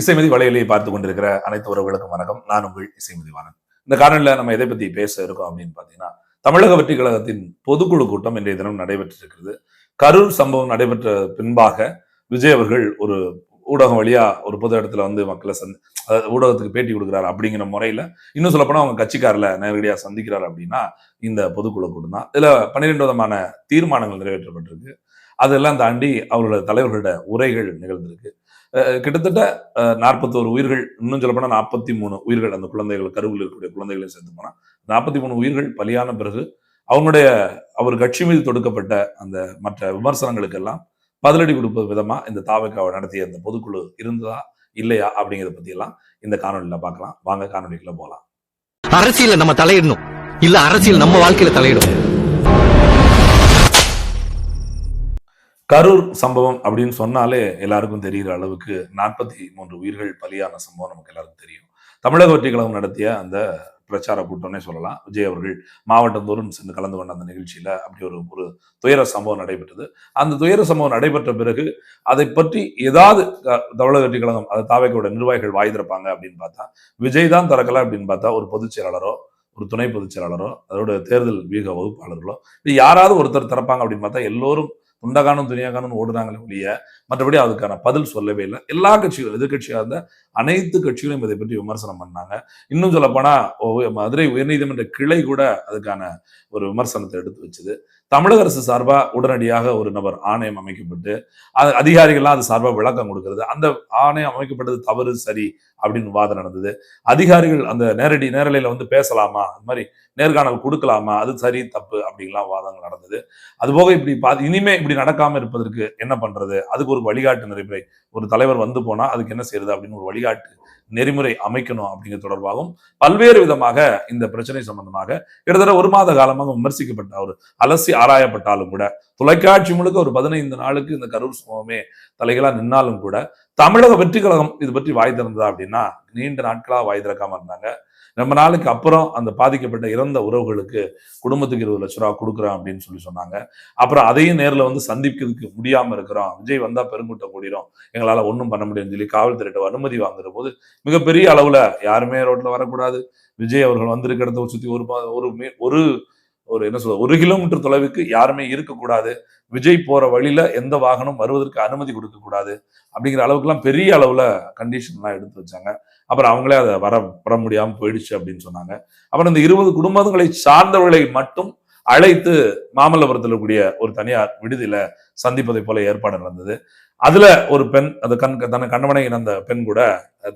இசைமதி வலையிலேயே பார்த்து கொண்டிருக்கிற அனைத்து உறவுகளுக்கும் வணக்கம். நான் உங்கள் இசைமதிவானன் இந்த காணொலியில் நம்ம எதை பற்றி பேச இருக்கோம் அப்படின்னு பார்த்தீங்கன்னா தமிழக வெற்றி கழகத்தின் பொதுக்குழு கூட்டம் இன்றைய தினம் நடைபெற்றிருக்கிறது. கரூர் சம்பவம் நடைபெற்ற பின்பாக விஜய் அவர்கள் ஒரு ஊடகம் வழியா ஒரு பொது இடத்துல வந்து மக்களை சந்தி அதாவது ஊடகத்துக்கு பேட்டி கொடுக்குறாரு அப்படிங்கிற முறையில இன்னும் சொல்லப்போனா அவங்க கட்சிக்காரில் நேரடியாக சந்திக்கிறார் அப்படின்னா இந்த பொதுக்குழு கூட்டம் தான். இதுல பன்னிரெண்டு விதமான தீர்மானங்கள் நிறைவேற்றப்பட்டிருக்கு. அதெல்லாம் தாண்டி அவர்களோட தலைவர்களோட உரைகள் நிகழ்ந்திருக்கு. கிட்டத்தட்ட நாற்பத்தோரு உயிர்கள் இன்னும் சொல்லப்போனால் நாற்பத்தி மூணு உயிர்கள் அந்த குழந்தைகள் கருவில் இருக்கக்கூடிய குழந்தைகளை சேர்த்து போனால் நாற்பத்தி மூணு உயிர்கள் பலியான பிறகு அவங்களுடைய அவர் கட்சி மீது தொடுக்கப்பட்ட அந்த மற்ற விமர்சனங்களுக்கெல்லாம் பதிலடி கொடுப்பது விதமா இந்த தாவக்காவை நடத்திய அந்த பொதுக்குழு இருந்ததா இல்லையா அப்படிங்கிறத பத்தி எல்லாம் இந்த காணொலியில் பார்க்கலாம். வாங்க காணொலிக்குள்ள போகலாம். அரசியல நம்ம தலையிடணும். இல்ல அரசியல் நம்ம வாழ்க்கையில தலையிடும். கரூர் சம்பவம் அப்படின்னு சொன்னாலே எல்லாருக்கும் தெரிகிற அளவுக்கு நாற்பத்தி மூன்று உயிர்கள் பலியான சம்பவம் நமக்கு எல்லாருக்கும் தெரியும். தமிழக வெற்றி கழகம் நடத்திய அந்த பிரச்சார கூட்டம்னே சொல்லலாம். விஜய் அவர்கள் மாவட்டந்தோறும் சென்று கலந்து கொண்ட அந்த நிகழ்ச்சியில அப்படி ஒரு ஒரு துயர சம்பவம் நடைபெற்றது. அந்த துயர சம்பவம் நடைபெற்ற பிறகு அதை பற்றி ஏதாவது தமிழக வெற்றி கழகம் அதை தாவைக்கோட நிர்வாகிகள் வாய் திறப்பாங்க அப்படின்னு பார்த்தா விஜய் தான் திறக்கல அப்படின்னு பார்த்தா ஒரு பொதுச் செயலாளரோ ஒரு துணை பொதுச் செயலாளரோ அதோட தேர்தல் வியூக வகுப்பாளர்களோ இது யாராவது ஒருத்தர் திறப்பாங்க அப்படின்னு பார்த்தா எல்லோரும் துண்டகானும் துணியாகானும் ஓடுனாங்களே ஒழிய மற்றபடி அதுக்கான பதில் சொல்லவே இல்லை. எல்லா கட்சிகளும் எதிர்கட்சியாக இருந்த அனைத்து கட்சிகளும் இதை பற்றி விமர்சனம் பண்ணாங்க. இன்னும் சொல்லப்போனால் ஒ- மதுரை உயர்நீதிமன்ற கிளை கூட அதுக்கான ஒரு விமர்சனத்தை எடுத்து வச்சது. தமிழக அரசு சார்பாக உடனடியாக ஒரு நபர் ஆணையம் அமைக்கப்பட்டு அது அதிகாரிகள்லாம் அது சார்பாக விளக்கம் கொடுக்கறது. அந்த ஆணையம் அமைக்கப்பட்டது தவறு சரி அப்படின்னு வாதம் நடந்தது. அதிகாரிகள் அந்த நேரடி நேரலையில் வந்து பேசலாமா? இந்த மாதிரி நேர்காணல் கொடுக்கலாமா? அது சரி தப்பு அப்படின்லாம் வாதங்கள் நடந்தது. அதுபோக இப்படி பா இனிமே இப்படி நடக்காம இருப்பதற்கு என்ன பண்றது? அதுக்கு ஒரு வழிகாட்டு நெறிமுறை. ஒரு தலைவர் வந்து போனா அதுக்கு என்ன செய்யறது அப்படின்னு ஒரு வழிகாட்டு நெறிமுறை அமைக்கணும் அப்படிங்கிற தொடர்பாகவும் பல்வேறு விதமாக இந்த பிரச்சனை சம்பந்தமாக கிட்டத்தட்ட ஒரு மாத காலமாக விமர்சிக்கப்பட்ட ஒரு அலசி ஆராயப்பட்டாலும் கூட தொலைக்காட்சி முழுக்க ஒரு பதினைந்து நாளுக்கு இந்த கரூர் சம்பவமே தலைகளாக நின்னாலும் கூட தமிழக வெற்றி கழகம் இது பற்றி வாய் திறந்ததா அப்படின்னா நீண்ட நாட்களாக வாய் திறக்காம இருந்தாங்க. ரொம்ப நாளுக்கு அப்புறம் அந்த பாதிக்கப்பட்ட இறந்த உறவுகளுக்கு குடும்பத்துக்கு இருபது லட்ச ரூபா கொடுக்குறோம் அப்படின்னு சொல்லி சொன்னாங்க. அப்புறம் அதையும் நேரில் வந்து சந்திக்கிறதுக்கு முடியாமல் இருக்கிறோம். விஜய் வந்தால் பெருங்கூட்டம் கூடிரும். எங்களால் ஒன்றும் பண்ண முடியும்னு சொல்லி காவல்துறையிட்ட அனுமதி வாங்குற போது மிகப்பெரிய அளவில் யாருமே ரோட்டில் வரக்கூடாது. விஜய் அவர்கள் வந்திருக்க இடத்த சுற்றி ஒரு ஒரு மீ- ஒரு ஒரு என்ன சொல்ல ஒரு கிலோமீட்டர் தொலைவுக்கு யாருமே இருக்கக்கூடாது. விஜய் போற வழியில எந்த வாகனம் வருவதற்கு அனுமதி கொடுக்க கூடாது அப்படிங்கிற அளவுக்குலாம் பெரிய அளவுல கண்டிஷன்லாம் எடுத்து வச்சாங்க. அப்புறம் அவங்களே அதை வர வர முடியாமல் போயிடுச்சு அப்படின்னு சொன்னாங்க. அப்புறம் இந்த இருபது குடும்பங்களை சார்ந்தவர்களை மட்டும் அழைத்து மாமல்லபுரத்தில் இருக்கக்கூடிய ஒரு தனியார் விடுதியில சந்திப்பதை போல ஏற்பாடு நடந்தது. அதுல ஒரு பெண் அந்த கண் தன்னை கணவனை இணைந்த பெண் கூட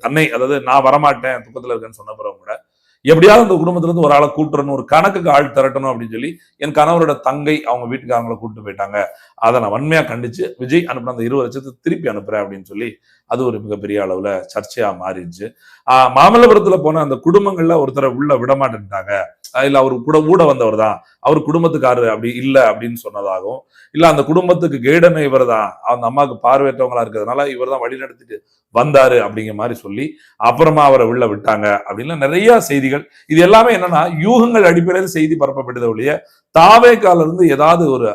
தன்னை அதாவது நான் வரமாட்டேன் துக்கத்தில் இருக்கேன்னு சொன்ன பிறகு கூட எப்படியாவது அந்த குடும்பத்துலேருந்து ஒரு ஆளை கூட்டுறணும் ஒரு கணக்குக்கு ஆள் திரட்டணும் அப்படின்னு சொல்லி என் கணவரோட தங்கை அவங்க வீட்டுக்காரங்களை கூட்டு போயிட்டாங்க. அதை நான் வன்மையாக கண்டிச்சு விஜய் அனுப்பின அந்த இருபது லட்சத்தை திருப்பி அனுப்புறேன் அப்படின்னு சொல்லி அது ஒரு மிகப்பெரிய அளவுல சர்ச்சையா மாறிடுச்சு. ஆஹ் மாமல்லபுரத்துல போன அந்த குடும்பங்கள்ல ஒருத்தரை உள்ள விட மாட்டேன்ட்டாங்க. இல்லை அவர் கூட கூட வந்தவர் தான். அவர் குடும்பத்துக்காரர் அப்படி இல்லை அப்படின்னு சொன்னதாகவும் இல்லை அந்த குடும்பத்துக்கு கைடனே இவர் தான். அந்த அம்மாவுக்கு பார்வையற்றவங்களா இருக்கிறதுனால இவர் தான் வழி நடத்திட்டு வந்தாரு அப்படிங்கிற மாதிரி சொல்லி அப்புறமா அவரை உள்ள விட்டாங்க அப்படின்னு நிறைய செய்திகள். இது எல்லாமே என்னன்னா யூகங்கள் அடிப்படையில் செய்தி பரப்பப்பட்டது ஒழிய தாவேக்கால இருந்து ஏதாவது ஒரு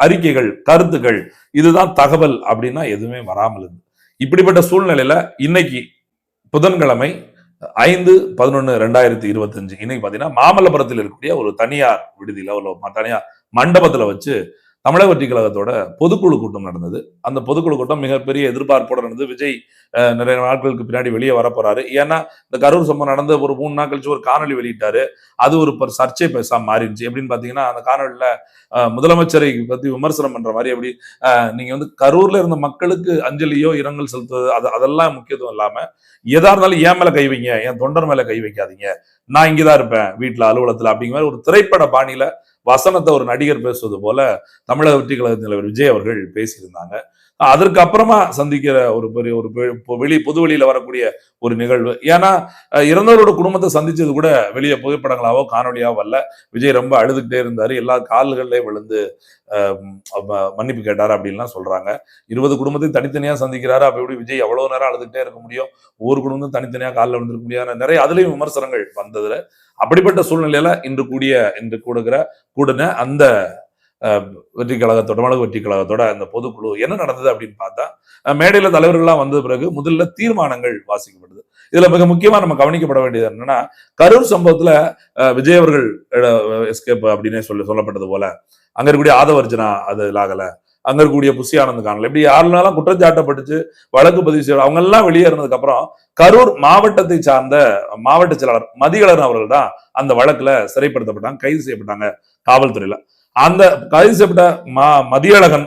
அறிக்கைகள் கருத்துக்கள் இதுதான் தகவல் அப்படின்னா எதுவுமே வராமல் இருந்து இப்படிப்பட்ட சூழ்நிலையில இன்னைக்கு புதன்கிழமை ஐந்து பதினொன்னு ரெண்டாயிரத்தி இருபத்தஞ்சு. இன்னைக்கு பாத்தீங்கன்னா மாமல்லபுரத்தில் இருக்கக்கூடிய ஒரு தனியார் விடுதியில ஒரு தனியார் மண்டபத்துல வச்சு தமிழக வெற்றி கழகத்தோட பொதுக்குழு கூட்டம் நடந்தது. அந்த பொதுக்குழு கூட்டம் மிகப்பெரிய எதிர்பார்ப்போட நடந்தது. விஜய் அஹ், நிறைய நாட்களுக்கு பின்னாடி வெளியே வர போறாரு ஏன்னா இந்த கரூர் சம்பவம் நடந்த ஒரு மூணு நாள் கழிச்சு ஒரு காணொலி வெளியிட்டாரு. அது ஒரு சர்ச்சை பேசா மாறிடுச்சு. எப்படின்னு பாத்தீங்கன்னா அந்த காணொலியில முதலமைச்சரை பத்தி விமர்சனம் பண்ற மாதிரி எப்படி நீங்க வந்து கரூர்ல இருந்த மக்களுக்கு அஞ்சலியோ இரங்கல் செலுத்துவது அது அதெல்லாம் முக்கியத்துவம் இல்லாம எதா இருந்தாலும் என் மேல கை வைங்க என் தொண்டர் மேல கை வைக்காதீங்க. நான் இங்கதான் இருப்பேன் வீட்டுல அலுவலகத்துல அப்படிங்கிற மாதிரி ஒரு திரைப்பட பாணியில வசனத்தை ஒரு நடிகர் பேசுவது போல தமிழக வெற்றி கழக தலைவர் விஜய் அவர்கள் பேசியிருந்தாங்க. அதற்கு அப்புறமா சந்திக்கிற ஒரு பெரிய ஒரு பெ- வெளி பொது வெளியில வரக்கூடிய ஒரு நிகழ்வு. ஏன்னா இறந்தவரோட குடும்பத்தை சந்திச்சது கூட வெளியே புகைப்படங்களாவோ காணொலியாவோ வரல விஜய் ரொம்ப அழுதுகிட்டே இருந்தாரு. எல்லா கால்கள்லயும் விழுந்து அஹ், மன்னிப்பு கேட்டாரு அப்படின்லாம் சொல்றாங்க. இருபது குடும்பத்தையும் தனித்தனியா சந்திக்கிறாரு. அப்ப எப்படி விஜய் எவ்வளவு நேரம் அழுதுகிட்டே இருக்க முடியும்? ஒவ்வொரு குடும்பத்தையும் தனித்தனியா காலில் விழுந்திருக்க முடியாது. நிறைய அதுலயும் விமர்சனங்கள் வந்ததுல. அப்படிப்பட்ட சூழ்நிலையில இன்று கூடிய இன்று கூடுகிற கூடின அந்த வெற்றி கழகத்தோட தமிழக வெற்றி கழகத்தோட அந்த பொதுக்குழு என்ன நடந்தது அப்படின்னு பார்த்தா மேடையில் தலைவர்கள்லாம் வந்த பிறகு முதல்ல தீர்மானங்கள் வாசிக்கப்படுது. இதுல மிக முக்கியமா நம்ம கவனிக்கப்பட வேண்டியது என்னன்னா கரூர் சம்பவத்துல விஜய் அவர்கள் எஸ்கேப் அப்படின்னு சொல்லி சொல்லப்பட்டது போல அங்க இருக்கக்கூடிய ஆதவர்ஜனா அது இதாகல அங்க இருக்கக்கூடிய புசி ஆனந்த் காணல இப்படி யாருனாலும் குற்றச்சாட்டப்பட்டுச்சு வழக்கு பதிவு செய்ய அவங்க எல்லாம் வெளியேறினதுக்கு அப்புறம் கரூர் மாவட்டத்தை சார்ந்த மாவட்ட செயலாளர் மதியழகன் அவர்கள் தான் அந்த வழக்குல சிறைப்படுத்தப்பட்டாங்க கைது செய்யப்பட்டாங்க காவல்துறையில. அந்த கைது செய்யப்பட்ட மா மதியழகன்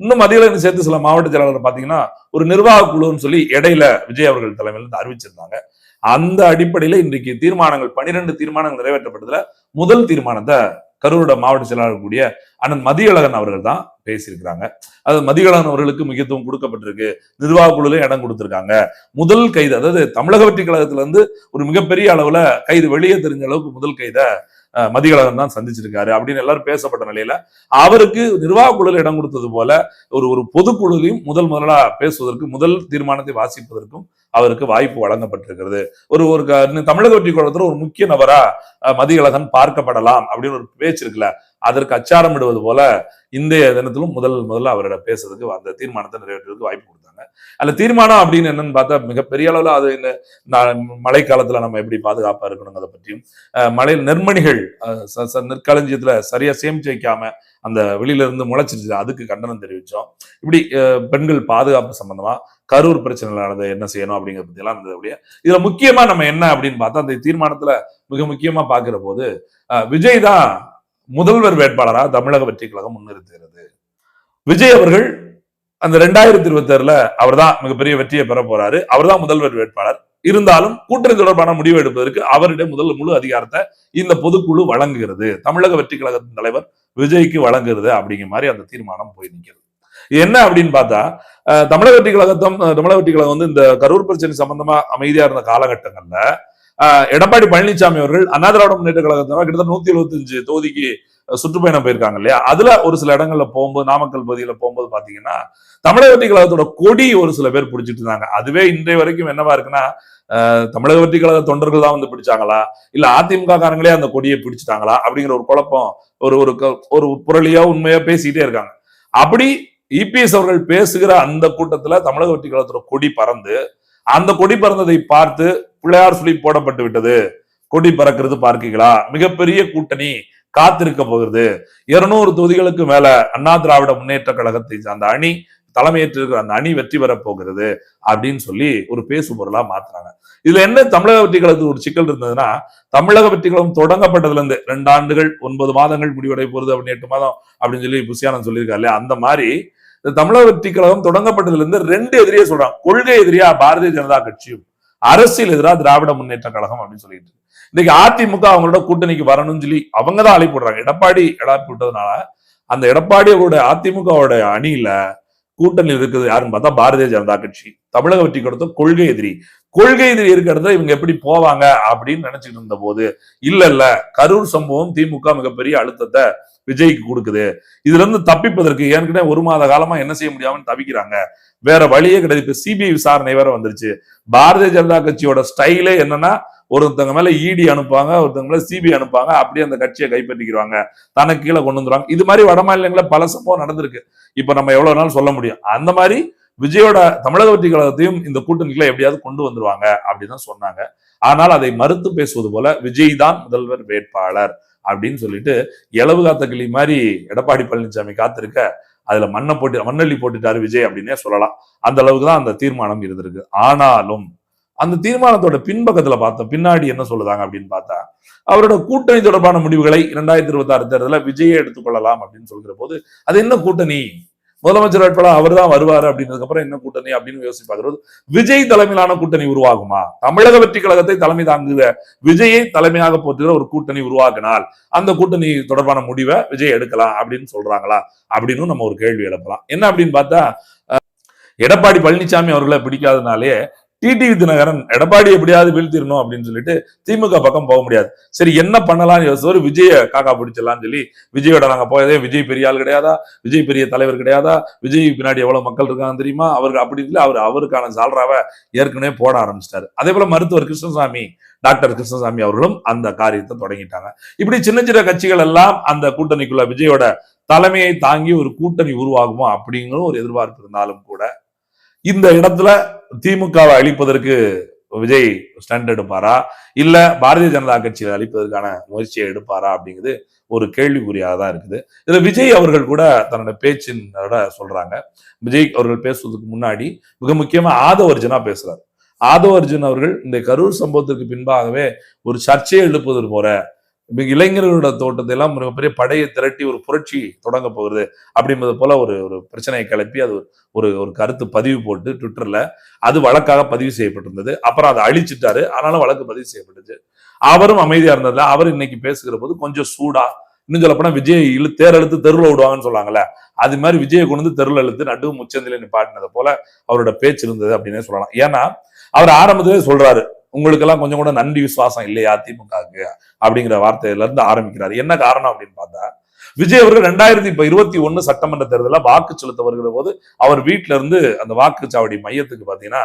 இன்னும் மதியழகன் சேர்த்து சில மாவட்ட செயலாளர் பாத்தீங்கன்னா ஒரு நிர்வாக குழுன்னு சொல்லி இடையில விஜய் அவர்கள் தலைமையில் இருந்து அறிவிச்சிருந்தாங்க. அந்த அடிப்படையில இன்றைக்கு தீர்மானங்கள் பனிரெண்டு தீர்மானங்கள் நிறைவேற்றப்பட்டதுல முதல் தீர்மானத்தை கரூரோட மாவட்ட செயலாளர் கூடிய அண்ணன் மதியழகன் அவர்கள் தான் பேசியிருக்கிறாங்க. அது மதியழகன் அவர்களுக்கு முக்கியத்துவம் கொடுக்கப்பட்டிருக்கு. நிர்வாக குழுல இடம் கொடுத்திருக்காங்க. முதல் கைது அதாவது தமிழக வெற்றி கழகத்துல இருந்து ஒரு மிகப்பெரிய அளவுல கைது வெளியே தெரிஞ்ச அளவுக்கு முதல் கைதை அஹ், தான் சந்திச்சிருக்காரு அப்படின்னு எல்லாரும் பேசப்பட்ட நிலையில அவருக்கு நிர்வாக குழுல இடம் கொடுத்தது போல ஒரு ஒரு பொதுக்குழுலையும் முதல் முதலா பேசுவதற்கு முதல் தீர்மானத்தை வாசிப்பதற்கும் அவருக்கு வாய்ப்பு வழங்கப்பட்டிருக்கிறது. ஒரு ஒரு க- தமிழக வெற்றி குழந்தை ஒரு முக்கிய நபரா அஹ், மதியழகன் பார்க்கப்படலாம் அப்படின்னு ஒரு பேச்சு இருக்குல்ல. அதற்கு அச்சாரம் இடுவது போல இந்திய தினத்திலும் முதல் முதல்ல அவரிடம் பேசுறதுக்கு அந்த தீர்மானத்தை நிறைவேற்றுறதுக்கு வாய்ப்பு கொடுத்தாங்க. அதுல தீர்மானம் அப்படின்னு என்னன்னு பார்த்தா மிகப்பெரிய அளவுல அது என்ன நான் நம்ம எப்படி பாதுகாப்பா இருக்கணுங்கிறத பற்றியும் அஹ், மழையில் நெற்மணிகள் நெற்களஞ்சியத்துல சரியா சேமிச்சு வைக்காம அந்த வெளியில இருந்து முளைச்சிருச்சு. அதுக்கு கண்டனம் தெரிவிச்சோம். இப்படி அஹ், பெண்கள் பாதுகாப்பு சம்பந்தமா கரூர் பிரச்சனை நடந்தது என்ன செய்யணும் அப்படிங்கிறத பத்தி எல்லாம் இருந்தது இதுல முக்கியமா நம்ம என்ன அப்படின்னு பார்த்தா அந்த தீர்மானத்துல மிக முக்கியமா பாக்குற போது விஜய் தான் முதல்வர் வேட்பாளரா தமிழக வெற்றி கழகம் முன்னிறுத்துகிறது. விஜய் அவர்கள் அந்த ரெண்டாயிரத்தி இருபத்தி ஆறுல அவர் தான் மிகப்பெரிய வெற்றியை பெற போறாரு. அவர் தான் முதல்வர் வேட்பாளர். இருந்தாலும் கூட்டணி தொடர்பான முடிவு எடுப்பதற்கு அவரிடம் முதல் முழு அதிகாரத்தை இந்த பொதுக்குழு வழங்குகிறது. தமிழக வெற்றி கழகத்தின் தலைவர் விஜய்க்கு வழங்குகிறது அப்படிங்கிற மாதிரி அந்த தீர்மானம் போய் நிற்கிறது என்ன அப்படின்னு பார்த்தா அஹ், தமிழக வெற்றி கழகத்தம் தமிழக வெற்றி கழகம் வந்து இந்த கரூர் பிரச்சனை சம்பந்தமா அமைதியா இருந்த காலகட்டங்கள்ல எடப்பாடி பழனிசாமி அவர்கள் அண்ணா திராவிட முன்னேற்ற கழகத்தினர் கிட்டத்தட்ட நூத்தி எழுபத்தஞ்சு தொகுதிக்கு சுற்றுப்பயணம் போயிருக்காங்க இல்லையா? அதுல ஒரு சில இடங்கள்ல போகும்போது நாமக்கல் பகுதியில போகும்போது பாத்தீங்கன்னா தமிழக வெற்றி கழகத்தோட கொடி ஒரு சில பேர் பிடிச்சிட்டு இருந்தாங்க. அதுவே இன்றைய வரைக்கும் என்னவா இருக்குன்னா அஹ், தமிழக வெற்றி கழக தொண்டர்கள் தான் வந்து பிடிச்சாங்களா? இல்ல அதிமுக காரங்களே அந்த கொடியை பிடிச்சிட்டாங்களா? அப்படிங்கிற ஒரு குழப்பம் ஒரு ஒரு க- ஒரு புரளியா உண்மையா பேசிட்டே இருக்காங்க. அப்படி இபிஎஸ் அவர்கள் பேசுகிற அந்த கூட்டத்துல தமிழக வெற்றி கழகத்தோட கொடி பறந்து அந்த கொடி பறந்ததை பார்த்து பிள்ளையார் சொல்லி போடப்பட்டு விட்டது. கொடி பறக்கிறது பார்க்கீங்களா? மிகப்பெரிய கூட்டணி காத்திருக்க போகிறது. இருநூறு தொகுதிகளுக்கு மேல அண்ணா திராவிட முன்னேற்ற கழகத்தை அந்த அணி தலைமையேற்றிருக்கிற அந்த அணி வெற்றி பெற போகிறது அப்படின்னு சொல்லி ஒரு பேசு பொருளா மாத்துறாங்க. இதுல என்ன தமிழக வெற்றி கழகத்துக்கு ஒரு சிக்கல் இருந்ததுன்னா தமிழக வெற்றி கழகம் தொடங்கப்பட்டதுல இருந்து ரெண்டு ஆண்டுகள் ஒன்பது மாதங்கள் முடிவடைய போகிறது அப்படின்னு எட்டு மாதம் அப்படின்னு சொல்லி புசியானந்த் சொல்லியிருக்காரு அந்த மாதிரி தமிழக வெற்றி கழகம் தொடங்கப்பட்டதுலேருந்து ரெண்டு எதிரியே சொல்றான். கொள்கை எதிரியா பாரதிய ஜனதா கட்சியும். அரசியல் எதிரா திராவிட முன்னேற்ற கழகம் அப்படின்னு சொல்லிட்டு. இன்னைக்கு அதிமுக அவங்களோட கூட்டணிக்கு வரணும்னு சொல்லி அவங்க தான் அழைப்பு விடுறாங்க எடப்பாடி அழைப்பு விட்டதுனால அந்த எடப்பாடியோட அதிமுகவோட அணியில கூட்டணியில் இருக்குது யாருன்னு பார்த்தா பாரதிய ஜனதா கட்சி. தமிழக வெற்றி கொடுத்த கொள்கை எதிரி கொள்கை இருக்கிறத இவங்க எப்படி போவாங்க அப்படின்னு நினைச்சிட்டு இருந்த போது இல்ல இல்ல கரூர் சம்பவம் திமுக மிகப்பெரிய அழுத்தத்தை விஜய்க்கு கொடுக்குது. இதுல இருந்து தப்பிப்பதற்கு ஏற்கனவே ஒரு மாத காலமா என்ன செய்ய முடியாமல் தவிக்கிறாங்க. வேற வழியே கிடையாது. இப்ப சிபிஐ விசாரணை வேற வந்துருச்சு. பாரதிய ஜனதா கட்சியோட ஸ்டைலே என்னன்னா ஒருத்தங்க மேல இடி அனுப்புவாங்க ஒருத்தங்க மேல சிபிஐ அனுப்புவாங்க அப்படியே அந்த கட்சியை கைப்பற்றிக்கிறாங்க. தனக்கு கீழே கொண்டு வந்துருவாங்க. இது மாதிரி வட மாநிலங்களில் பல சம்பவம் நடந்திருக்கு. இப்ப நம்ம எவ்வளவு நாள் சொல்ல முடியும். அந்த மாதிரி விஜயோட தமிழக வெற்றி கழகத்தையும் இந்த கூட்டணிக்குள்ள எப்படியாவது கொண்டு வந்துருவாங்க அப்படின்னு சொன்னாங்க. ஆனால் அதை மறுத்து பேசுவது போல விஜய் தான் முதல்வர் வேட்பாளர் அப்படின்னு சொல்லிட்டு எளவு காத்த கிளி மாதிரி எடப்பாடி பழனிசாமி காத்திருக்க அதுல மண்ணை போட்டு மண்ணள்ளி போட்டுட்டாரு விஜய் அப்படின்னே சொல்லலாம். அந்த அளவுக்கு தான் அந்த தீர்மானம் இருந்திருக்கு. ஆனாலும் அந்த தீர்மானத்தோட பின்பக்கத்துல பார்த்தோம் பின்னாடி என்ன சொல்லுதாங்க அப்படின்னு பார்த்தா அவரோட கூட்டணி தொடர்பான முடிவுகளை இரண்டாயிரத்தி இருபத்தி ஆறு தேர்தலில் விஜயை எடுத்துக்கொள்ளலாம் அப்படின்னு சொல்கிற போது அது என்ன கூட்டணி? முதலமைச்சர் வேட்பாளர் அவர் தான் வருவார் அப்படின்றதுக்கு அப்புறம் என்ன கூட்டணி அப்படின்னு யோசிச்சு பார்க்கிறது விஜய் தலைமையிலான கூட்டணி உருவாகுமா? தமிழக வெற்றி கழகத்தை தலைமை தாங்குகிற விஜயை தலைமையாக போற்றுகிற ஒரு கூட்டணி உருவாக்கினால் அந்த கூட்டணி தொடர்பான முடிவை விஜய் எடுக்கலாம் அப்படின்னு சொல்றாங்களா? அப்படின்னு நம்ம ஒரு கேள்வி எழுப்பலாம். என்ன அப்படின்னு பார்த்தா அஹ், எடப்பாடி பழனிசாமி அவர்களை பிடிக்காதனாலே டிடிவி தினகரன் எடப்பாடி எப்படியாவது வீழ்த்திடணும் அப்படின்னு சொல்லிட்டு திமுக பக்கம் போக முடியாது. சரி என்ன பண்ணலாம்னு யோசிச்சவர் விஜய காக்கா பிடிச்சிடலாம்னு சொல்லி விஜயோட நாங்க போயதே விஜய் பெரிய ஆள் கிடையாதா? விஜய் பெரிய தலைவர் கிடையாதா? விஜய் பின்னாடி எவ்வளவு மக்கள் இருக்காங்க தெரியுமா? அவருக்கு அப்படி இல்லை அவர் அவருக்கான சால்ராவை ஏற்கனவே போட ஆரம்பிச்சிட்டாரு. அதே போல மருத்துவர் கிருஷ்ணசாமி டாக்டர் கிருஷ்ணசாமி அவர்களும் அந்த காரியத்தை தொடங்கிட்டாங்க. இப்படி சின்ன சின்ன கட்சிகள் எல்லாம் அந்த கூட்டணிக்குள்ள விஜயோட தலைமையை தாங்கி ஒரு கூட்டணி உருவாகுமா அப்படிங்கிற ஒரு எதிர்பார்ப்பு இருந்தாலும் கூட இந்த இடத்துல திமுகவை அழிப்பதற்கு விஜய் ஸ்டண்ட் எடுப்பாரா? இல்ல பாரதிய ஜனதா கட்சியை அழிப்பதற்கான முயற்சியை எடுப்பாரா அப்படிங்கிறது ஒரு கேள்விக்குறியாக தான் இருக்குது. இதுல விஜய் அவர்கள் கூட தன்னோட பேச்சினோட சொல்றாங்க. விஜய் அவர்கள் பேசுவதற்கு முன்னாடி மிக முக்கியமா ஆதவர்ஜனா பேசுறாரு. ஆதவர்ஜுன் அவர்கள் இந்த கரூர் சம்பவத்திற்கு பின்பாகவே ஒரு சர்ச்சையை எழுப்புவது போற மிக இளைஞர்களோட தோட்டத்தை எல்லாம் மிகப்பெரிய படையை திரட்டி ஒரு புரட்சி தொடங்க போகிறது அப்படிங்கிறது போல ஒரு ஒரு பிரச்சனையை கிளப்பி அது ஒரு ஒரு கருத்து பதிவு போட்டு ட்விட்டர்ல அது வழக்காக பதிவு செய்யப்பட்டிருந்தது. அப்புறம் அதை அழிச்சிட்டாரு. ஆனாலும் வழக்கு பதிவு செய்யப்பட்டுச்சு. அவரும் அமைதியா இருந்ததுல அவர் இன்னைக்கு பேசுகிற போது கொஞ்சம் சூடா இன்னும் சொல்லப்போனா விஜய் இழு தேர் எழுத்து தெருவில் விடுவாங்கன்னு சொல்லுவாங்கல்ல அது மாதிரி விஜயை கொண்டு வந்து தெருவில் எழுத்து நடுவு முச்சந்தில நிப்பாட்டினதை போல அவரோட பேச்சு இருந்தது அப்படின்னே சொல்லலாம். ஏன்னா அவர் ஆரம்பத்திலே சொல்றாரு உங்களுக்கெல்லாம் கொஞ்சம் கூட நன்றி விசுவாசம் இல்லையா திமுகவுக்கு? அப்படிங்கிற வார்த்தையில இருந்து ஆரம்பிக்கிறார். என்ன காரணம் அப்படின்னு பார்த்தா விஜய் அவர்கள் ரெண்டாயிரத்தி இப்ப இருபத்தி ஒண்ணு சட்டமன்ற தேர்தலில் வாக்கு செலுத்த வருகிற போது அவர் வீட்டுல இருந்து அந்த வாக்குச்சாவடி மையத்துக்கு பாத்தீங்கன்னா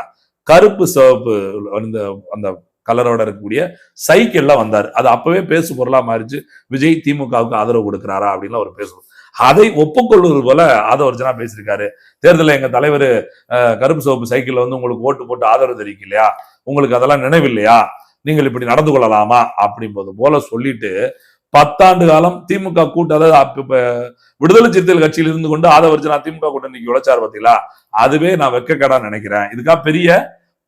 கருப்பு சிவப்பு அந்த அந்த கலரோட இருக்கக்கூடிய சைக்கிள்லாம் வந்தார். அது அப்பவே பேசு பொருளா மாறிச்சு. விஜய் திமுகவுக்கு ஆதரவு கொடுக்கிறாரா அப்படின்னு அவர் பேசுவோம் அதை ஒப்புக்கொள்வது போல ஆதவர்ஜனா பேசியிருக்காரு. தேர்தலில் எங்க தலைவர் கருப்பு சிவப்பு சைக்கிள்ல வந்து உங்களுக்கு ஓட்டு போட்டு ஆதரவு தெரிவிக்கலையா? உங்களுக்கு அதெல்லாம் நினைவில்லையா? நீங்கள் இப்படி நடந்து கொள்ளலாமா? அப்படிம்போது போல சொல்லிட்டு பத்தாண்டு காலம் திமுக கூட்ட அதாவது விடுதலை சிறுத்தைகள் கட்சியில் இருந்து கொண்டு ஆதவர்ஜனா திமுக கூட்டணிக்கு உழைச்சார் பார்த்தீங்களா அதுவே நான் வெக்கக்கடா நினைக்கிறேன். இதுக்காக பெரிய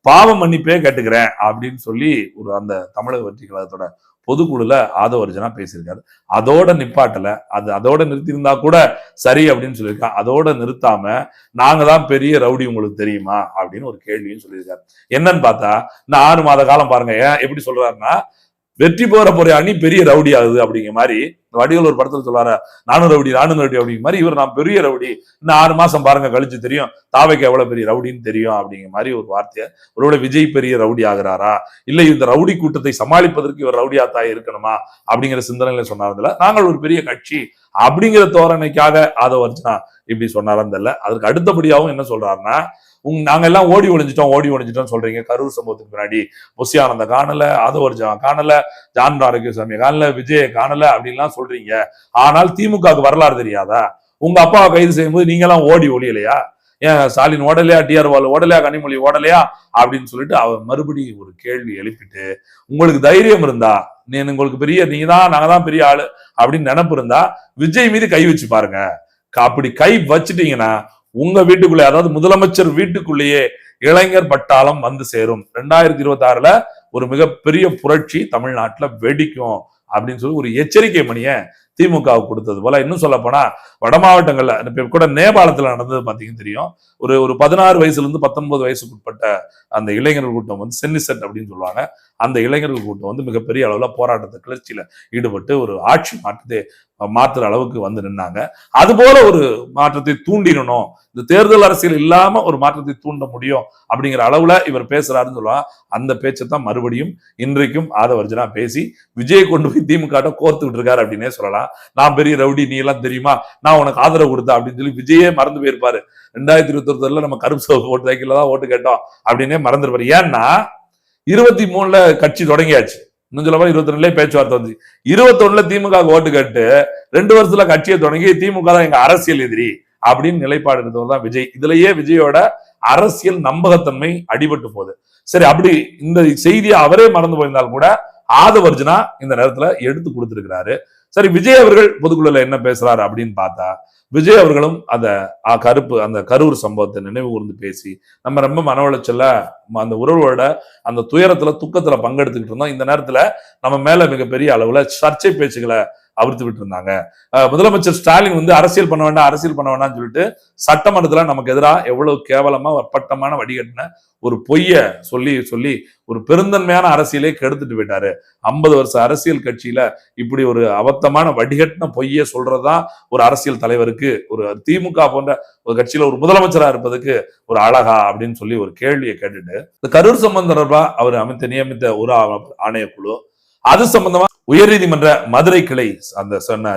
பாவ மன்னிப்பே கேட்டுக்கிறேன் அப்படின்னு சொல்லி ஒரு அந்த தமிழக வெற்றி கழகத்தோட பொதுக்குழுல ஆதவர்ஜனா பேசியிருக்காரு. அதோட நிப்பாட்டல அது அதோட நிறுத்தியிருந்தா கூட சரி அப்படின்னு சொல்லியிருக்கான் அதோட நிறுத்தாம நாங்க தான் பெரிய ரவுடி உங்களுக்கு தெரியுமா? அப்படின்னு ஒரு கேள்வியும் சொல்லியிருக்காரு. என்னன்னு பார்த்தா இந்த ஆறு மாத காலம் பாருங்க ஏன் எப்படி சொல்றாருன்னா வெற்றி போற போற அணி பெரிய ரவுடி ஆகுது அப்படிங்கிற மாதிரி வடிகள் ஒரு படத்துல சொல்லுவார நானும் ரவுடி நானும் ரவுடி அப்படிங்கிற மாதிரி இவர் நான் பெரிய ரவுடி. இன்னும் ஆறு மாசம் பாருங்க கழிச்சு தெரியும் தாவைக்கு எவ்வளவு பெரிய ரவுடின்னு தெரியும் அப்படிங்கிற மாதிரி ஒரு வார்த்தையை ஒருவேளை விஜய் பெரிய ரவுடி ஆகிறாரா? இல்லை இந்த ரவுடி கூட்டத்தை சமாளிப்பதற்கு இவர் ரவுடியா தான் இருக்கணுமா? அப்படிங்கிற சிந்தனையில சொன்னார்ல நாங்கள் ஒரு பெரிய கட்சி அப்படிங்கிற தோரணைக்காக ஆதவர்ஜனா இப்படி சொன்னாரன் தெரியல அதற்கு அடுத்தபடியாகவும் என்ன சொல்றாருன்னா உங் நாங்க எல்லாம் ஓடி ஒளிஞ்சிட்டோம் ஓடி ஒளிஞ்சிட்டோம் சொல்றீங்க. கரூர் சம்பவத்துக்கு முன்னாடி முசியானந்த காணல ஆதவர்ஜனா காணல ஜான் ஆரோக்கியசாமி காணல விஜய காணல அப்படின்லாம் சொல்றீங்க. ஆனால் திமுகவுக்கு வரலாறு தெரியாதா? உங்க அப்பாவை கைது செய்யும்போது நீங்க எல்லாம் ஓடி ஒளியலையா? ஏன் ஸ்டாலின் ஓடலையா டிஆர் பாலு ஓடலையா கனிமொழி ஓடலையா? அப்படின்னு சொல்லிட்டு அவர் மறுபடியும் ஒரு கேள்வி எழுப்பிட்டு உங்களுக்கு தைரியம் இருந்தா நீ உங்களுக்கு பெரிய நீங்க தான் நாங்க தான் பெரிய ஆளு அப்படின்னு நினப்பு இருந்தா விஜய் மீது கை வச்சு பாருங்க. அப்படி கை வச்சுட்டீங்கன்னா உங்க வீட்டுக்குள்ளே அதாவது முதலமைச்சர் வீட்டுக்குள்ளேயே இளைஞர் பட்டாளம் வந்து சேரும். ரெண்டாயிரத்தி இருபத்தி ஆறுல ஒரு மிகப்பெரிய புரட்சி தமிழ்நாட்டுல வெடிக்கும் அப்படின்னு சொல்லி ஒரு எச்சரிக்கை மணியை திமுகவுக்கு கொடுத்தது போல. இன்னும் சொல்ல போனா வட மாவட்டங்கள்ல இப்ப கூட நேபாளத்துல நடந்தது பார்த்தீங்கன்னு தெரியும். ஒரு ஒரு பதினாறு வயசுல இருந்து பத்தொன்பது வயசுக்கு உட்பட்ட அந்த இளைஞர்கள் கூட்டம் வந்து சென்னிசெட் அப்படின்னு சொல்லுவாங்க. அந்த இளைஞர்கள் கூட்டம் வந்து மிகப்பெரிய அளவுல போராட்டத்தை கிளர்ச்சியில ஈடுபட்டு ஒரு ஆட்சி மாற்றத்தை மாற்றுற அளவுக்கு வந்து நின்னாங்க. அது போல ஒரு மாற்றத்தை தூண்டிடணும். இந்த தேர்தல் அரசியல் இல்லாம ஒரு மாற்றத்தை தூண்ட முடியும் அப்படிங்கிற அளவுல இவர் பேசுறாருன்னு சொல்லுவாங்க. அந்த பேச்சை தான் மறுபடியும் இன்றைக்கும் ஆதவர்ஜனா பேசி விஜய் கொண்டு போய் திமுக கோர்த்து விட்டுருக்காரு அப்படின்னே சொல்லலாம். நான் பெரிய ரவுடி நீ எல்லாம் தெரியுமா? நான் உனக்கு ஆதரவு கொடுத்தேன் அப்படின்னு சொல்லி விஜயே மறந்து போயிருப்பாரு. ரெண்டாயிரத்தி இருபத்தி ஒருத்தர்ல நம்ம கருப்பு சோப்பு ஓட்டு சைக்கிள்ல தான் ஓட்டு கேட்டோம் அப்படின்னே மறந்துருப்பாரு. ஏன்னா இருபத்தி மூணுல கட்சி தொடங்கியாச்சு. இன்னும் சொல்ல இருபத்தி ரெண்டுல பேச்சுவார்த்தை வந்து இருபத்தொன்னுல திமுக ஓட்டு கேட்டு ரெண்டு வருஷத்துல கட்சியை தொடங்கி திமுக தான் எங்க அரசியல் எதிரி அப்படின்னு நிலைப்பாடு எடுத்தவர் தான் விஜய். இதுலயே விஜயோட அரசியல் நம்பகத்தன்மை அடிபட்டு போகுது. சரி அப்படி இந்த செய்தியை அவரே மறந்து போயிருந்தாலும் கூட ஆதவர்ஜனா இந்த நேரத்துல எடுத்து கொடுத்திருக்கிறாரு. சரி விஜய் அவர்கள் பொதுக்குழுல என்ன பேசுறாரு அப்படின்னு பார்த்தா விஜய் அவர்களும் அந்த கருப்பு அந்த கரூர் சம்பவத்தை நினைவு கூர்ந்து பேசி நம்ம ரொம்ப மன உளைச்சல அந்த உறவோட அந்த துயரத்துல துக்கத்துல பங்கெடுத்துக்கிட்டு இருந்தோம். இந்த நேரத்துல நம்ம மேல மிகப்பெரிய அளவுல சர்ச்சை பேச்சுகளை அவிர்த்து விட்டு இருந்தாங்க முதலமைச்சர் ஸ்டாலின் வந்து அரசியல் பண்ண வேண்டாம் அரசியல் பண்ண வேண்டாம்னு சொல்லிட்டு சட்டமன்றத்துல நமக்கு எதிராக எவ்வளவு கேவலமா பட்டமான வடிகட்டின ஒரு பொய்ய சொல்லி சொல்லி ஒரு பெருந்தன்மையான அரசியலே கெடுத்துட்டு போயிட்டாரு. ஐம்பது வருஷ அரசியல் கட்சியில இப்படி ஒரு அபத்தமான வடிகட்டின பொய்ய சொல்றதுதான் ஒரு அரசியல் தலைவருக்கு ஒரு திமுக போன்ற ஒரு கட்சியில ஒரு முதலமைச்சரா இருப்பதுக்கு ஒரு அழகா அப்படின்னு சொல்லி ஒரு கேள்வியை கேட்டுட்டு இந்த கரூர் சம்பந்தம் தொடர்பா அவர் அமைத்த நியமித்த ஒரு ஆ- ஆணையக்குழு அது சம்பந்தமா உயர்நீதிமன்ற மதுரை கிளை அந்த சொன்ன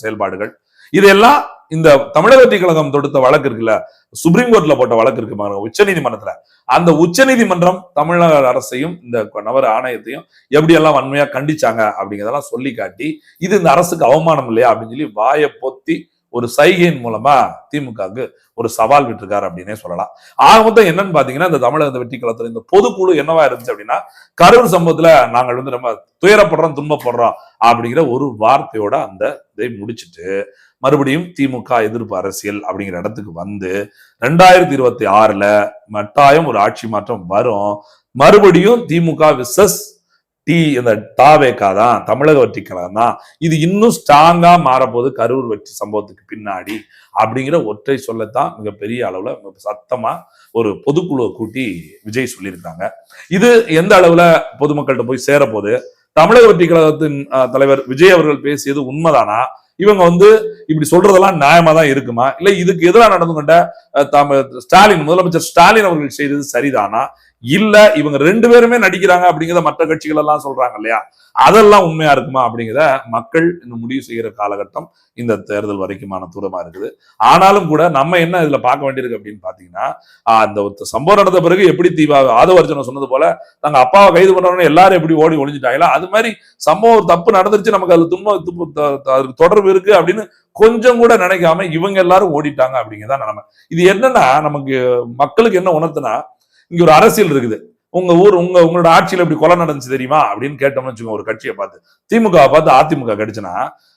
செயல்பாடுகள். இதெல்லாம் இந்த தமிழக வெற்றி கழகம் தொடுத்த வழக்கு இருக்குல்ல சுப்ரீம் கோர்ட்ல போட்ட வழக்கு இருக்கு பாருங்க உச்ச நீதிமன்றத்துல அந்த உச்ச நீதிமன்றம் தமிழக அரசையும் இந்த நபர் ஆணையத்தையும் எப்படியெல்லாம் வன்மையா கண்டிச்சாங்க அப்படிங்கிறதெல்லாம் சொல்லி காட்டி இது இந்த அரசுக்கு அவமானம் இல்லையா அப்படின்னு சொல்லி வாயை பொத்தி ஒரு சைகையின் மூலமா திமுகவுக்கு ஒரு சவால் விட்டுருக்காரு அப்படின்னே சொல்லலாம். ஆக மொத்தம் என்னன்னு பாத்தீங்கன்னா இந்த தமிழக வெற்றி களத்துல இந்த பொதுக்குழு என்னவா இருந்துச்சு அப்படின்னா கரூர் சம்பவத்துல நாங்கள் வந்து நம்ம துயரப்படுறோம் துன்பப்படுறோம் அப்படிங்கிற ஒரு வார்த்தையோட அந்த இதை முடிச்சிட்டு மறுபடியும் திமுக எதிர்ப்பு அரசியல் அப்படிங்கிற இடத்துக்கு வந்து ரெண்டாயிரத்தி இருபத்தி ஆறுல கட்டாயம் ஒரு ஆட்சி மாற்றம் வரும். மறுபடியும் திமுக விசஸ் டி இந்த தாவேக்கா தான் தமிழக வெற்றிக்கலாம் தான் இது இன்னும் ஸ்ட்ராங்கா மாறப்போகுது. கரூர் வெற்றி சம்பவத்துக்கு பின்னாடி அப்படிங்கிற ஒற்றை சொல்லத்தான் மிகப்பெரிய அளவுல சத்தமா ஒரு பொதுக்குழுவை கூட்டி விஜய் சொல்லியிருக்காங்க. இது எந்த அளவுல பொதுமக்கள்கிட்ட போய் சேரப்போகுது? தமிழக வெற்றி கழகத்தின் தலைவர் விஜய் அவர்கள் பேசியது உண்மைதானா? இவங்க வந்து இப்படி சொல்றதெல்லாம் நியாயமா தான் இருக்குமா? இல்ல இதுக்கு எதிராக நடந்து கொண்ட ஸ்டாலின் முதலமைச்சர் ஸ்டாலின் அவர்கள் செய்தது சரிதானா? இல்ல இவங்க ரெண்டு பேருமே நடிக்கிறாங்க அப்படிங்கிறத மற்ற கட்சிகள் எல்லாம் சொல்றாங்க இல்லையா? அதெல்லாம் உண்மையா இருக்குமா அப்படிங்கிறத மக்கள் இன்னும் முடிவு செய்கிற காலகட்டம் இந்த தேர்தல் வரைக்குமான தூரமா இருக்குது. ஆனாலும் கூட நம்ம என்ன இதுல பார்க்க வேண்டியிருக்கு அப்படின்னு பாத்தீங்கன்னா அந்த ஒரு சம்பவம் நடந்த பிறகு எப்படி தீபா ஆதவர்ஜன சொன்னது போல நாங்க அப்பாவை கைது பண்றோம்னு எல்லாரும் எப்படி ஓடி ஒளிஞ்சிட்டாங்களா? அது மாதிரி சம்பவம் தப்பு நடந்துருச்சு நமக்கு அது துன்ப துப்பு- அதுக்கு தொடர்பு இருக்கு அப்படின்னு கொஞ்சம் கூட நினைக்காம இவங்க எல்லாரும் ஓடிட்டாங்க அப்படிங்கிறதான் நிலைமை. இது என்னன்னா நமக்கு மக்களுக்கு என்ன உணர்த்துனா இங்க ஒரு அரசியல் இருக்குது. உங்க ஊர் உங்க உங்களோட ஆட்சியில இப்படி கொலை நடந்துச்சு தெரியுமா? அப்படின்னு கேட்டோம்னு வச்சுக்கோங்க ஒரு கட்சியை பார்த்து. திமுகவை பார்த்து அதிமுக கடிச்சுனா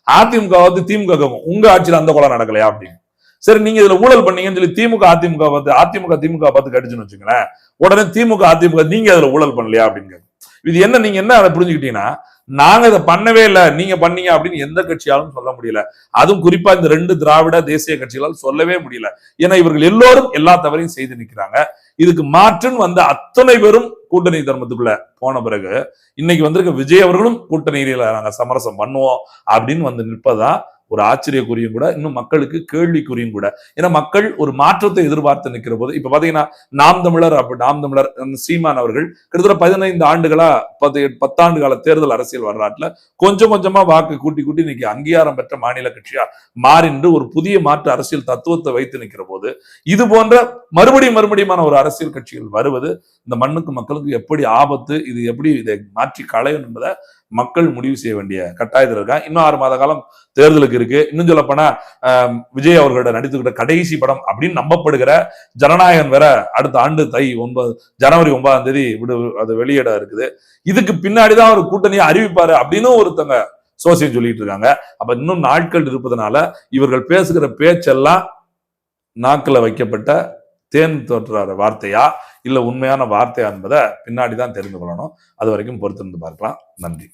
அதிமுக வந்து திமுக கேட்கும் உங்க ஆட்சியில அந்த கொலை நடக்கலையா அப்படின்னு. சரி நீங்க இதுல ஊழல் பண்ணீங்கன்னு சொல்லி திமுக அதிமுக பார்த்து அதிமுக திமுக பார்த்து கடிச்சுன்னு வச்சுங்களேன் உடனே திமுக அதிமுக நீங்க அதுல ஊழல் பண்ணலையா அப்படின்னு இது என்ன நீங்க என்ன அதை புரிஞ்சுக்கிட்டீங்கன்னா நாங்க இதை பண்ணவே இல்லை. நீங்க பண்ணீங்க அப்படின்னு எந்த கட்சியாலும் சொல்ல முடியல. அதுவும் குறிப்பா இந்த ரெண்டு திராவிட தேசிய கட்சிகளால் சொல்லவே முடியல. ஏன்னா இவர்கள் எல்லோரும் எல்லா தவறையும் செய்து நிக்கிறாங்க இதுக்கு மாற்றுன்னு வந்த அத்தனை பேரும் கூட்டணி தர்மத்துக்குள்ள போன பிறகு இன்னைக்கு வந்திருக்க விஜய் அவர்களும் கூட்டணியில நாங்க சமரசம் பண்ணுவோம் அப்படின்னு வந்து நிற்பதான் ஒரு ஆச்சரியக்குறியும் கூட இன்னும் மக்களுக்கு கேள்விக்குறியும் கூட. ஏன்னா மக்கள் ஒரு மாற்றத்தை எதிர்பார்த்து நிற்கிற போது இப்ப பாத்தீங்கன்னா நாம் தமிழர் அப்படி நாம் தமிழர் சீமான் அவர்கள் கிட்டத்தட்ட பதினைந்து ஆண்டுகளா பத்து பத்தாண்டு கால தேர்தல் அரசியல் வரலாற்றுல கொஞ்சம் கொஞ்சமா வாக்கு கூட்டி கூட்டி இன்னைக்கு அங்கீகாரம் பெற்ற மாநில கட்சியா மாறின்று ஒரு புதிய மாற்று அரசியல் தத்துவத்தை வைத்து நிற்கிற போது இது போன்ற மறுபடியும் மறுபடியுமான ஒரு அரசியல் கட்சிகள் வருவது இந்த மண்ணுக்கு மக்களுக்கு எப்படி ஆபத்து இது எப்படி இதை மாற்றி களையும் என்பதை மக்கள் முடிவு செய்ய வேண்டிய கட்டாயத்தில் இருக்காங்க இன்னும் ஆறு மாத காலம் தேர்தலுக்கு இருக்கு. இன்னும் சொல்ல போனா விஜய் அவர்களோட நடித்துக்கிட்ட கடைசி படம் அப்படின்னு நம்பப்படுகிற ஜனநாயகன் வேற அடுத்த ஆண்டு தை ஒன்பது ஜனவரி ஒன்பதாம் தேதி விடு அது வெளியிட இருக்குது. இதுக்கு பின்னாடிதான் ஒரு கூட்டணியை அறிவிப்பாரு அப்படின்னு ஒருத்தங்க சோசியம் சொல்லிட்டு இருக்காங்க. அப்ப இன்னும் நாட்கள் இருப்பதனால இவர்கள் பேசுகிற பேச்செல்லாம் நாக்கில் வைக்கப்பட்ட தேன் தோற்றாத வார்த்தையா இல்லை உண்மையான வார்த்தையா என்பதை பின்னாடி தான் தெரிந்து கொள்ளணும். அது வரைக்கும் பொறுத்திருந்து பார்க்கலாம். நன்றி.